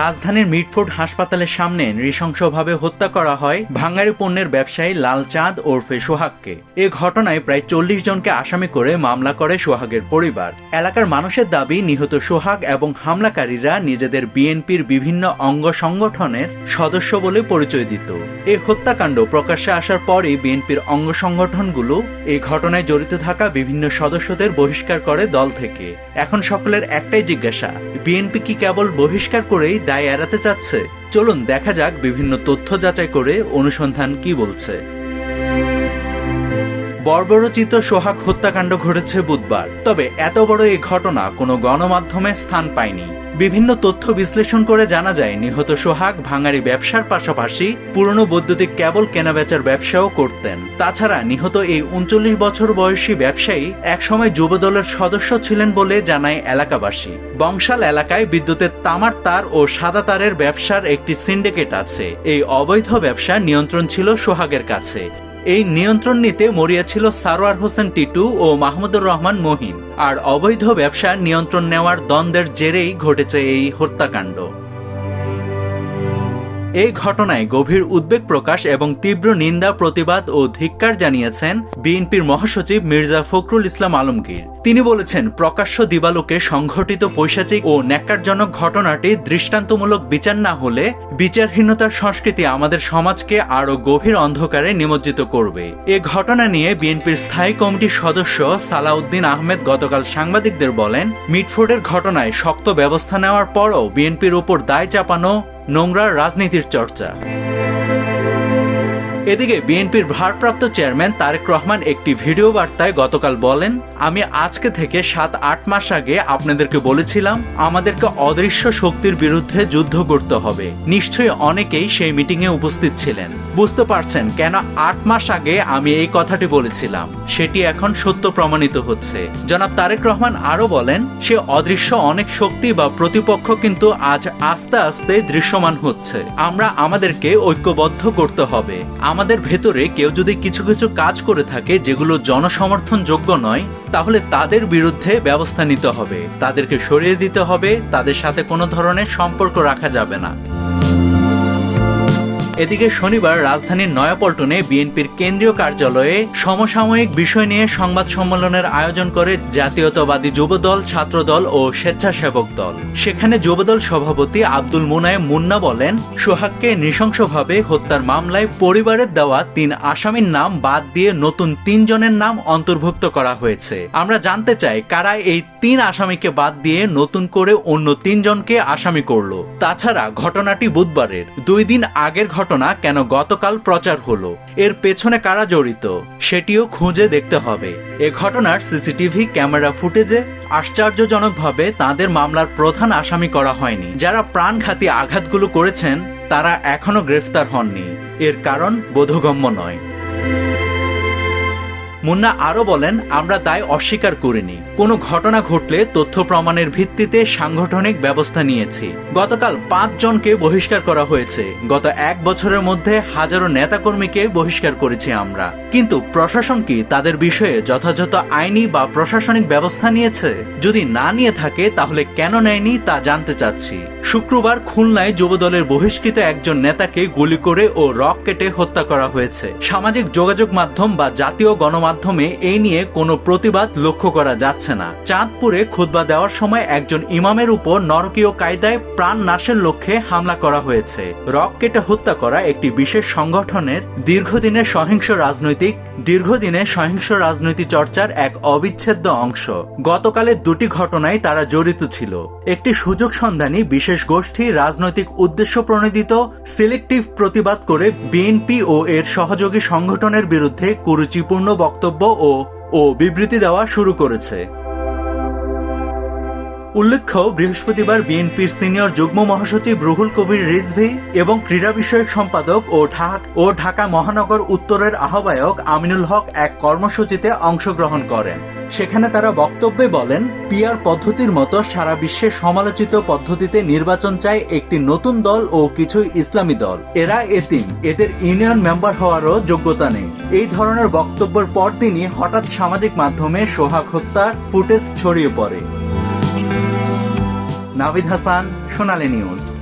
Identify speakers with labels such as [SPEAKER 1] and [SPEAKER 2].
[SPEAKER 1] রাজধানীর মিটফোর্ড হাসপাতালের সামনে নৃশংসভাবে হত্যা করা হয় ভাঙ্গারি পণ্যের ব্যবসায়ী লালচাঁদ ওরফে সোহাগকে এ ঘটনায় প্রায় চল্লিশ জনকে আসামি করে মামলা করে সোহাগের পরিবার এলাকার মানুষের দাবি নিহত সোহাগ এবং হামলাকারীরা নিজেদের বিএনপির বিভিন্ন অঙ্গ সংগঠনের সদস্য বলে পরিচয় দিত এ হত্যাকাণ্ড প্রকাশ্যে আসার পরই বিএনপির অঙ্গ সংগঠনগুলো এই ঘটনায় জড়িত থাকা বিভিন্ন সদস্যদের বহিষ্কার করে দল থেকে এখন সকলের একটাই জিজ্ঞাসা বিএনপি কি কেবল বহিষ্কার করেই দায় এড়াতে চাচ্ছে চলুন দেখা যাক বিভিন্ন তথ্য যাচাই করে অনুসন্ধান কি বলছে বর্বরচিত সোহাগ হত্যাকাণ্ড ঘটেছে বুধবার তবে এত বড় এই ঘটনা কোনো গণমাধ্যমে স্থান পায়নি বিভিন্ন তথ্য বিশ্লেষণ করে জানা যায় নিহত সোহাগ ভাঙারি ব্যবসার পাশাপাশি পুরনো বৈদ্যুতিক কেবল কেনাবেচার ব্যবসাও করতেন তাছাড়া নিহত এই উনচল্লিশ বছর বয়সী ব্যবসায়ী একসময় যুবদলের সদস্য ছিলেন বলে জানায় এলাকাবাসী বংশাল এলাকায় বিদ্যুতের তামার তার ও সাদা তারের ব্যবসার একটি সিন্ডিকেট আছে এই অবৈধ ব্যবসা নিয়ন্ত্রণ ছিল সোহাগের কাছে এই নিয়ন্ত্রণ নিতে মরিয়া ছিল সারোয়ার হোসেন টিটু ও মাহমুদুর রহমান মহিন আর অবৈধ ব্যবসা নিয়ন্ত্রণ নেওয়ার দ্বন্দ্বের জেরেই ঘটেছে এই হত্যাকাণ্ড এই ঘটনায় গভীর উদ্বেগ প্রকাশ এবং তীব্র নিন্দা প্রতিবাদ ও ধিক্কার জানিয়েছেন বিএনপির মহাসচিব মির্জা ফখরুল ইসলাম আলমগীর তিনি বলেছেন প্রকাশ্য দিবালোকে সংঘটিত পৈশাচিক ও ন্যাক্কারজনক ঘটনাটি দৃষ্টান্তমূলক বিচার না হলে বিচারহীনতার সংস্কৃতি আমাদের সমাজকে আরও গভীর অন্ধকারে নিমজ্জিত করবে এ ঘটনা নিয়ে বিএনপির স্থায়ী কমিটির সদস্য সালাউদ্দিন আহমেদ গতকাল সাংবাদিকদের বলেন মিটফোর্ডের ঘটনায় শক্ত ব্যবস্থা নেওয়ার পরও বিএনপির উপর দায় চাপানো নোংরা রাজনীতির চর্চা এদিকে বিএনপির ভারপ্রাপ্ত চেয়ারম্যান তারেক রহমান একটি ভিডিও বার্তায় গতকাল বলেন আমি আজকে থেকে সাত আট মাস আগে আপনাদেরকে বলেছিলাম আমাদেরকে অদৃশ্য শক্তির বিরুদ্ধে যুদ্ধ করতে হবে নিশ্চয়ই অনেকেই সেই মিটিং এ উপস্থিত ছিলেন বুঝতে পারছেন কেন আট মাস আগে আমি এই কথাটি বলেছিলাম সেটি এখন সত্য প্রমাণিত হচ্ছে জনাব তারেক রহমান আরো বলেন সে অদৃশ্য অনেক শক্তি বা প্রতিপক্ষ কিন্তু আজ আস্তে আস্তে দৃশ্যমান হচ্ছে আমরা আমাদেরকে ঐক্যবদ্ধ করতে হবে আমাদের ভেতরে কেউ যদি কিছু কিছু কাজ করে থাকে যেগুলো জনসমর্থনযোগ্য নয় তাহলে তাদের বিরুদ্ধে ব্যবস্থা নিতে হবে তাদেরকে সরিয়ে দিতে হবে তাদের সাথে কোনো ধরনের সম্পর্ক রাখা যাবে না এদিকে শনিবার রাজধানীর নয়াপল্টনে বিএনপির কেন্দ্রীয় কার্যালয়ে সমসাময়িক বিষয় নিয়ে সংবাদ সম্মেলনের আয়োজন করে জাতীয়তাবাদী যুবদল ছাত্রদল ও স্বেচ্ছাসেবক দল সেখানে যুবদল সভাপতি আব্দুল মুনায় মুন্না বলেন সোহাগকে নৃশংসভাবে হত্যার মামলায় পরিবারের দেওয়া তিন আসামির নাম বাদ দিয়ে নতুন তিনজনের নাম অন্তর্ভুক্ত করা হয়েছে আমরা জানতে চাই কারা এই তিন আসামিকে বাদ দিয়ে নতুন করে অন্য তিনজনকে আসামি করল তাছাড়া ঘটনাটি বুধবারের দুই দিন আগের ঘটনা ঘটনা কেন গতকাল প্রচার হলো এর পেছনে কারা জড়িত সেটিও খুঁজে দেখতে হবে এ ঘটনার সিসিটিভি ক্যামেরা ফুটেজে আশ্চর্যজনকভাবে তাদের মামলার প্রধান আসামি করা হয়নি যারা প্রাণঘাতী আঘাতগুলো করেছেন তারা এখনও গ্রেফতার হননি এর কারণ বোধগম্য নয় মুন্না আরও বলেন আমরা দায় অস্বীকার করিনি কোনো ঘটনা ঘটলে তথ্য প্রমাণের ভিত্তিতে সাংগঠনিক ব্যবস্থা নিয়েছি গতকাল জনকে বহিষ্কার করা হয়েছে গত এক বছরের মধ্যে হাজারো নেতাকর্মীকে বহিষ্কার করেছি আমরা কিন্তু প্রশাসন কি তাদের বিষয়ে যথাযথ আইনি বা প্রশাসনিক ব্যবস্থা নিয়েছে যদি না নিয়ে থাকে তাহলে কেন নেয়নি তা জানতে চাচ্ছি শুক্রবার খুলনায় যুবদলের বহিষ্কৃত একজন নেতাকে গুলি করে ও রক কেটে হত্যা করা হয়েছে সামাজিক যোগাযোগ মাধ্যম বা জাতীয় গণমাধ্যমে এই নিয়ে কোনো প্রতিবাদ লক্ষ্য করা যাচ্ছে যাচ্ছে না চাঁদপুরে খুদবা দেওয়ার সময় একজন ইমামের উপর নরকীয় কায়দায় প্রাণ নাশের লক্ষ্যে হামলা করা হয়েছে রক কেটে হত্যা করা একটি বিশেষ সংগঠনের দীর্ঘদিনের সহিংস রাজনৈতিক দীর্ঘদিনে সহিংস রাজনীতি চর্চার এক অবিচ্ছেদ্য অংশ গতকালের দুটি ঘটনায় তারা জড়িত ছিল একটি সুযোগ সন্ধানী বিশেষ গোষ্ঠী রাজনৈতিক উদ্দেশ্য প্রণোদিত সিলেক্টিভ প্রতিবাদ করে বিএনপি ও এর সহযোগী সংগঠনের বিরুদ্ধে কুরুচিপূর্ণ বক্তব্য ও ও বিবৃতি দেওয়া শুরু করেছে
[SPEAKER 2] উল্লেখ্য বৃহস্পতিবার বিএনপির সিনিয়র যুগ্ম মহাসচিব রুহুল কবির রিজভি এবং ক্রীড়া বিষয়ক সম্পাদক ও ঢাক ও ঢাকা মহানগর উত্তরের আহ্বায়ক আমিনুল হক এক কর্মসূচিতে অংশগ্রহণ করেন সেখানে তারা বক্তব্যে বলেন পিয়ার পদ্ধতির মতো সারা বিশ্বে সমালোচিত পদ্ধতিতে নির্বাচন চায় একটি নতুন দল ও কিছু ইসলামী দল এরা এতিম এদের ইউনিয়ন মেম্বার হওয়ারও যোগ্যতা নেই এই ধরনের বক্তব্যের পর তিনি হঠাৎ সামাজিক মাধ্যমে সোহাগ হত্যার ফুটেজ ছড়িয়ে পড়ে নাভিদ হাসান সোনালী নিউজ